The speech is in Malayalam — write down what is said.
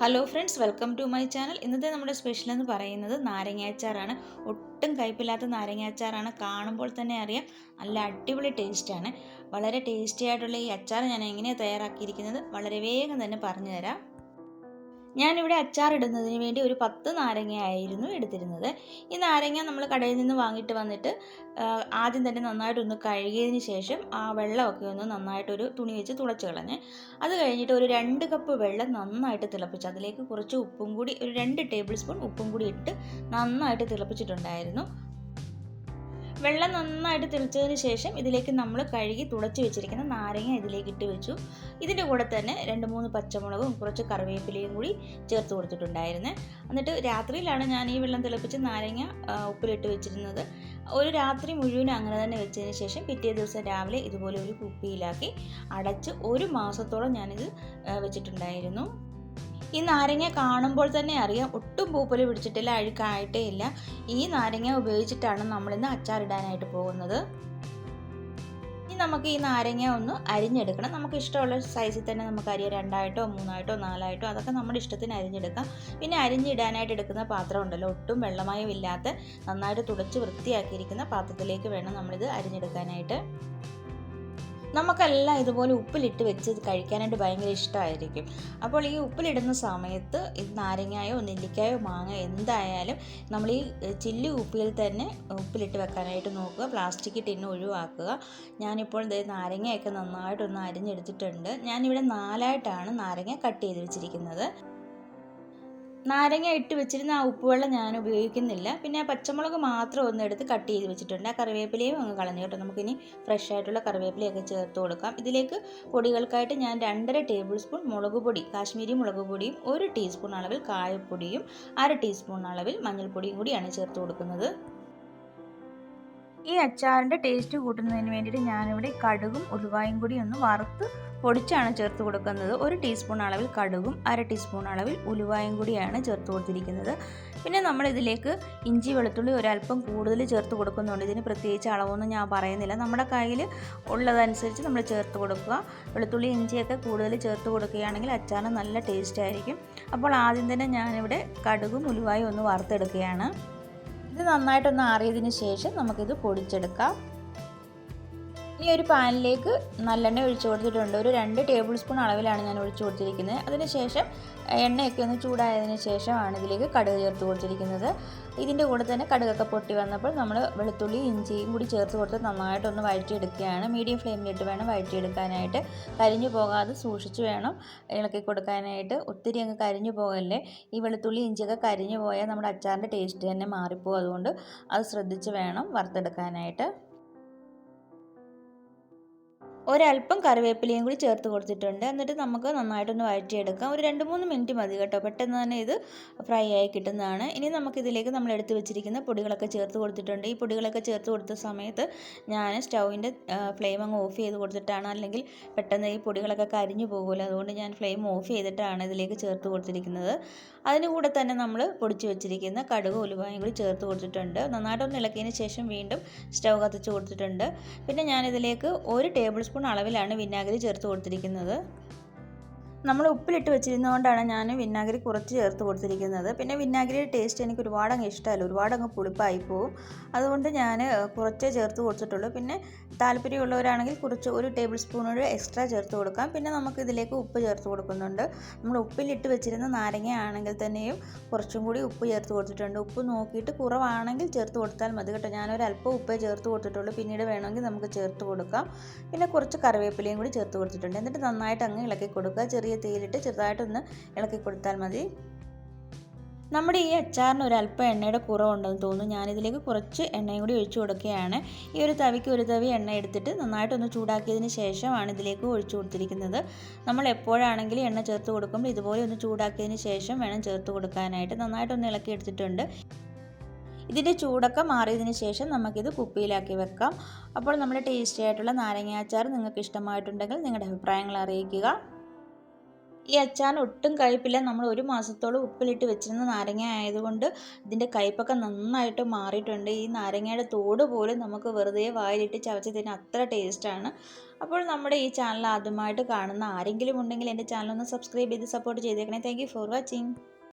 Hello friends welcome to my channel ഇന്നത്തെ നമ്മുടെ സ്പെഷ്യൽ എന്ന് പറയുന്നത് നാരങ്ങാച്ചാറാണ് ഒട്ടും കയ്പില്ലാത്ത നാരങ്ങാച്ചാറാണ് കാണുമ്പോൾ തന്നെ അറിയാം. നല്ല അടിപൊളി ടേസ്റ്റാണ് വളരെ ടേസ്റ്റി ആയിട്ടുള്ള ഈ അച്ചാർ ഞാൻ എങ്ങനെയാണ് തയ്യാറാക്കിയിരിക്കുന്നത്? വളരെ വേഗം തന്നെ പറഞ്ഞു തരാം ഞാനിവിടെ അച്ചാർ ഇടുന്നതിന് വേണ്ടി ഒരു പത്ത് നാരങ്ങയായിരുന്നു എടുത്തിരുന്നത്. ഈ നാരങ്ങ നമ്മൾ കടയിൽ നിന്ന് വാങ്ങിയിട്ട് വന്നിട്ട് ആദ്യം തന്നെ നന്നായിട്ടൊന്ന് കഴുകിയതിന് ശേഷം ആ വെള്ളമൊക്കെ ഒന്ന് നന്നായിട്ടൊരു തുണി വെച്ച് തുളച്ച് കളഞ്ഞ് അത് കഴിഞ്ഞിട്ട് ഒരു രണ്ട് കപ്പ് വെള്ളം നന്നായിട്ട് തിളപ്പിച്ച് അതിലേക്ക് കുറച്ച് ഉപ്പും കൂടി ഒരു രണ്ട് ടേബിൾ സ്പൂൺ ഉപ്പും കൂടി ഇട്ട് നന്നായിട്ട് തിളപ്പിച്ചിട്ടുണ്ടായിരുന്നു. വെള്ളം നന്നായിട്ട് തിളച്ചതിന് ശേഷം ഇതിലേക്ക് നമ്മൾ കഴുകി തുടച്ച് വെച്ചിരിക്കുന്ന നാരങ്ങ ഇതിലേക്ക് ഇട്ട് വെച്ചു. ഇതിന്റെ കൂടെ തന്നെ രണ്ട് മൂന്ന് പച്ചമുളകും കുറച്ച് കറിവേപ്പിലയും കൂടി ചേർത്ത് കൊടുത്തിട്ടുണ്ടായിരുന്നു. എന്നിട്ട് രാത്രിയിലാണ് ഞാൻ ഈ വെള്ളം തിളപ്പിച്ച് നാരങ്ങ ഉപ്പിലിട്ട് വെച്ചിരുന്നത്. ഒരു രാത്രി മുഴുവൻ അങ്ങനെ തന്നെ വെച്ചതിന് ശേഷം പിറ്റേ ദിവസം രാവിലെ ഇതുപോലെ ഒരു കുപ്പിയിലാക്കി അടച്ച് ഒരു മാസത്തോളം ഞാനിത് വെച്ചിട്ടുണ്ടായിരുന്നു. ഈ നാരങ്ങ കാണുമ്പോൾ തന്നെ അറിയാം ഒട്ടും പൂപ്പൽ പിടിച്ചിട്ടില്ല അഴുക്കായിട്ടേ ഇല്ല. ഈ നാരങ്ങ ഉപയോഗിച്ചിട്ടാണ് നമ്മളിന്ന് അച്ചാറിടാനായിട്ട് പോകുന്നത്. ഇനി നമുക്ക് ഈ നാരങ്ങ ഒന്ന് അരിഞ്ഞെടുക്കണം. നമുക്ക് ഇഷ്ടമുള്ള സൈസിൽ തന്നെ നമുക്ക് അരിയ. രണ്ടായിട്ടോ മൂന്നായിട്ടോ നാലായിട്ടോ അതൊക്കെ നമ്മുടെ ഇഷ്ടത്തിന് അരിഞ്ഞെടുക്കാം. പിന്നെ അരിഞ്ഞിടാനായിട്ട് എടുക്കുന്ന പാത്രം ഉണ്ടല്ലോ. ഒട്ടും വെള്ളമയമില്ലാത്ത നന്നായിട്ട് തുടച്ച് വൃത്തിയാക്കിയിരിക്കുന്ന പാത്രത്തിലേക്ക് വേണം നമ്മളിത് അരിഞ്ഞെടുക്കാനായിട്ട്. നമുക്കെല്ലാം ഇതുപോലെ ഉപ്പിലിട്ട് വെച്ച് കഴിക്കാനായിട്ട് ഭയങ്കര ഇഷ്ടമായിരിക്കും. അപ്പോൾ ഈ ഉപ്പിലിടുന്ന സമയത്ത് ഇത് നാരങ്ങായോ നെല്ലിക്കായോ മാങ്ങ എന്തായാലും നമ്മൾ ഈ ചില്ലി ഉപ്പിൽ തന്നെ ഉപ്പിലിട്ട് വെക്കാനായിട്ട് നോക്കുക. പ്ലാസ്റ്റിക് ടിന്ന് ഒഴിവാക്കുക. ഞാനിപ്പോൾ നാരങ്ങയൊക്കെ നന്നായിട്ടൊന്ന് അരിഞ്ഞെടുത്തിട്ടുണ്ട്. ഞാനിവിടെ നാലായിട്ടാണ് നാരങ്ങ കട്ട് ചെയ്ത് വെച്ചിരിക്കുന്നത്. നാരങ്ങ ഇട്ട് വെച്ചിരുന്ന ആ ഉപ്പുവെള്ളം ഞാൻ ഉപയോഗിക്കുന്നില്ല. പിന്നെ പച്ചമുളക് മാത്രം ഒന്ന് എടുത്ത് കട്ട് ചെയ്ത് വെച്ചിട്ടുണ്ട്. ആ കറിവേപ്പിലയും അങ്ങ് കളഞ്ഞു കേട്ടോ. നമുക്കിനി ഫ്രഷ് ആയിട്ടുള്ള കറിവേപ്പിലയൊക്കെ ചേർത്ത് കൊടുക്കാം. ഇതിലേക്ക് പൊടികൾക്കായിട്ട് ഞാൻ രണ്ടര ടേബിൾ സ്പൂൺ മുളക് പൊടി കാശ്മീരി മുളക് പൊടിയും ഒരു ടീസ്പൂൺ അളവിൽ കായപ്പൊടിയും അര ടീസ്പൂൺ അളവിൽ മഞ്ഞൾപ്പൊടിയും കൂടിയാണ് ചേർത്ത് കൊടുക്കുന്നത്. ഈ അച്ചാറിന്റെ ടേസ്റ്റ് കൂട്ടുന്നതിന് വേണ്ടിയിട്ട് ഞാനിവിടെ കടുകും ഉലുവായും കൂടി ഒന്ന് വറുത്ത് പൊടിച്ചാണ് ചേർത്ത് കൊടുക്കുന്നത്. ഒരു ടീസ്പൂൺ അളവിൽ കടുകും അര ടീസ്പൂൺ അളവിൽ ഉലുവായും കൂടിയാണ് ചേർത്ത് കൊടുത്തിരിക്കുന്നത്. പിന്നെ നമ്മൾ ഇതിലേക്ക് ഇഞ്ചി വെളുത്തുള്ളി ഒരല്പം കൂടുതൽ ചേർത്ത് കൊടുക്കുന്നുണ്ട്. ഇതിന് പ്രത്യേകിച്ച് അളവൊന്നും ഞാൻ പറയുന്നില്ല. നമ്മുടെ കയ്യിൽ ഉള്ളതനുസരിച്ച് നമ്മൾ ചേർത്ത് കൊടുക്കുക. വെളുത്തുള്ളി ഇഞ്ചിയൊക്കെ കൂടുതൽ ചേർത്ത് കൊടുക്കുകയാണെങ്കിൽ അച്ചാറിന് നല്ല ടേസ്റ്റ് ആയിരിക്കും. അപ്പോൾ ആദ്യം തന്നെ ഞാനിവിടെ കടുകും ഉലുവായും ഒന്ന് വറുത്തെടുക്കുകയാണ്. ഇത് നന്നായിട്ടൊന്ന് ആറിയതിന് ശേഷം നമുക്കിത് പൊടിച്ചെടുക്കാം. ഇനി ഒരു പാനിലേക്ക് നല്ലെണ്ണ ഒഴിച്ചു കൊടുത്തിട്ടുണ്ട്. ഒരു രണ്ട് ടേബിൾ സ്പൂൺ അളവിലാണ് ഞാൻ ഒഴിച്ചു കൊടുത്തിരിക്കുന്നത്. അതിനുശേഷം എണ്ണയൊക്കെ ഒന്ന് ചൂടായതിന് ശേഷമാണ് ഇതിലേക്ക് കടുക് ചേർത്ത് കൊടുത്തിരിക്കുന്നത്. ഇതിന്റെ കൂടെ തന്നെ കടുകൊക്കെ പൊട്ടി വന്നപ്പോൾ നമ്മൾ വെളുത്തുള്ളി ഇഞ്ചിയും കൂടി ചേർത്ത് കൊടുത്ത് നന്നായിട്ടൊന്ന് വഴറ്റിയെടുക്കുകയാണ്. മീഡിയം ഫ്ലെയിമിലിട്ട് വേണം വഴറ്റിയെടുക്കാനായിട്ട്. കരിഞ്ഞു പോകാതെ സൂക്ഷിച്ച് വേണം ഇളക്കി കൊടുക്കാനായിട്ട്. ഒത്തിരി അങ്ങ് കരിഞ്ഞു പോകല്ലേ? ഈ വെളുത്തുള്ളി ഇഞ്ചിയൊക്കെ കരിഞ്ഞു പോയാൽ നമ്മുടെ അച്ചാറിന്റെ ടേസ്റ്റ് തന്നെ മാറിപ്പോകും. അതുകൊണ്ട് അത് ശ്രദ്ധിച്ച് വേണം വറുത്തെടുക്കാനായിട്ട്. ഒരല്പം കറിവേപ്പിലയും കൂടി ചേർത്ത് കൊടുത്തിട്ടുണ്ട്. എന്നിട്ട് നമുക്ക് നന്നായിട്ടൊന്ന് വഴറ്റിയെടുക്കാം. ഒരു രണ്ട് മൂന്ന് മിനിറ്റ് മതി കേട്ടോ. പെട്ടെന്ന് തന്നെ ഇത് ഫ്രൈ ആയി കിട്ടുന്നതാണ്. ഇനി നമുക്കിതിലേക്ക് നമ്മൾ എടുത്ത് വെച്ചിരിക്കുന്ന പൊടികളൊക്കെ ചേർത്ത് കൊടുത്തിട്ടുണ്ട്. ഈ പൊടികളൊക്കെ ചേർത്ത് കൊടുത്ത സമയത്ത് ഞാൻ സ്റ്റൗവിന്റെ ഫ്ലെയിം അങ്ങ് ഓഫ് ചെയ്ത് കൊടുത്തിട്ടാണ്. അല്ലെങ്കിൽ പെട്ടെന്ന് ഈ പൊടികളൊക്കെ കരിഞ്ഞു പോകുമല്ലോ അതുകൊണ്ട് ഞാൻ ഫ്ലെയിം ഓഫ് ചെയ്തിട്ടാണ് ഇതിലേക്ക് ചേർത്ത് കൊടുത്തിരിക്കുന്നത്. അതിന് കൂടെ തന്നെ നമ്മൾ പൊടിച്ച് വെച്ചിരിക്കുന്ന കടുക് ഉലുവായും കൂടി ചേർത്ത് കൊടുത്തിട്ടുണ്ട്. നന്നായിട്ടൊന്ന് ഇളക്കിയതിന് ശേഷം വീണ്ടും സ്റ്റൗ കത്തിച്ച് കൊടുത്തിട്ടുണ്ട്. പിന്നെ ഞാനിതിലേക്ക് ഒരു ടേബിൾ സ്പൂൺ അളവിലാണ് വിനാഗിരി ചേർത്ത് കൊടുത്തിരിക്കുന്നത്. നമ്മൾ ഉപ്പിലിട്ട് വെച്ചിരുന്നതുകൊണ്ടാണ് ഞാൻ വിനാഗിരി കുറച്ച് ചേർത്ത് കൊടുത്തിരിക്കുന്നത്. പിന്നെ വിനാഗിരിയുടെ ടേസ്റ്റ് എനിക്ക് ഒരുപാട് അങ്ങ് ഇഷ്ടമല്ല. ഒരുപാട് അങ്ങ് പുളിപ്പായി പോവും. അതുകൊണ്ട് ഞാൻ കുറച്ചേ ചേർത്ത് കൊടുത്തിട്ടുള്ളൂ. പിന്നെ താല്പര്യമുള്ളവരാണെങ്കിൽ കുറച്ച് ഒരു ടേബിൾ സ്പൂണോട് എക്സ്ട്രാ ചേർത്ത് കൊടുക്കാം. പിന്നെ നമുക്ക് ഇതിലേക്ക് ഉപ്പ് ചേർത്ത് കൊടുക്കുന്നുണ്ട്. നമ്മൾ ഉപ്പിലിട്ട് വെച്ചിരുന്ന നാരങ്ങ ആണെങ്കിൽ തന്നെയും കുറച്ചും കൂടി ഉപ്പ് ചേർത്ത് കൊടുത്തിട്ടുണ്ട്. ഉപ്പ് നോക്കിയിട്ട് കുറവാണെങ്കിൽ ചേർത്ത് കൊടുത്താൽ മതി കേട്ടോ. ഞാനൊരു അല്പം ഉപ്പേ ചേർത്ത് കൊടുത്തിട്ടുള്ളൂ. പിന്നീട് വേണമെങ്കിൽ നമുക്ക് ചേർത്ത് കൊടുക്കാം. പിന്നെ കുറച്ച് കറിവേപ്പിലയും കൂടി ചേർത്ത് കൊടുത്തിട്ടുണ്ട്. എന്നിട്ട് നന്നായിട്ട് അങ്ങ് ഇളക്കി കൊടുക്കുക. ചെറിയ തീയിലിട്ട് ചെറുതായിട്ടൊന്ന് ഇളക്കി കൊടുത്താൽ മതി. നമ്മുടെ ഈ അച്ചാറിന് ഒരു അല്പം എണ്ണയുടെ കുറവുണ്ടെന്ന് തോന്നുന്നു. ഞാനിതിലേക്ക് കുറച്ച് എണ്ണയും കൂടി ഒഴിച്ചു കൊടുക്കുകയാണ്. ഈ ഒരു തവിക്ക് ഒരു തവി എണ്ണ എടുത്തിട്ട് നന്നായിട്ടൊന്ന് ചൂടാക്കിയതിന് ശേഷമാണ് ഇതിലേക്ക് ഒഴിച്ചു കൊടുത്തിരിക്കുന്നത്. നമ്മൾ എപ്പോഴാണെങ്കിലും എണ്ണ ചേർത്ത് കൊടുക്കുമ്പോൾ ഇതുപോലെ ഒന്ന് ചൂടാക്കിയതിന് ശേഷം വേണം ചേർത്ത് കൊടുക്കാനായിട്ട്. നന്നായിട്ടൊന്ന് ഇളക്കി എടുത്തിട്ടുണ്ട്. ഇതിന്റെ ചൂടൊക്കെ മാറിയതിന് ശേഷം നമുക്കിത് കുപ്പിയിലാക്കി വെക്കാം. അപ്പോൾ നമ്മുടെ ടേസ്റ്റി ആയിട്ടുള്ള നാരങ്ങ അച്ചാർ നിങ്ങൾക്ക് ഇഷ്ടമായിട്ടുണ്ടെങ്കിൽ നിങ്ങളുടെ അഭിപ്രായങ്ങൾ അറിയിക്കുക. ഈ അച്ചാറിന് ഒട്ടും കയ്പില്ല നമ്മൾ ഒരു മാസത്തോളം ഉപ്പിലിട്ട് വെച്ചിരുന്ന നാരങ്ങ ആയതുകൊണ്ട് ഇതിന്റെ കയ്പൊക്കെ നന്നായിട്ട് മാറിയിട്ടുണ്ട്. ഈ നാരങ്ങയുടെ തോട് പോലും നമുക്ക് വെറുതെ വായിലിട്ട് ചവച്ച് തരുന്ന അത്ര ടേസ്റ്റാണ്. അപ്പോൾ നമ്മുടെ ഈ ചാനൽ ആദ്യമായിട്ട് കാണുന്ന ആരെങ്കിലും ഉണ്ടെങ്കിൽ എന്റെ ചാനൽ ഒന്ന് സബ്സ്ക്രൈബ് ചെയ്ത് സപ്പോർട്ട് ചെയ്തേക്കണേ. Thank for watching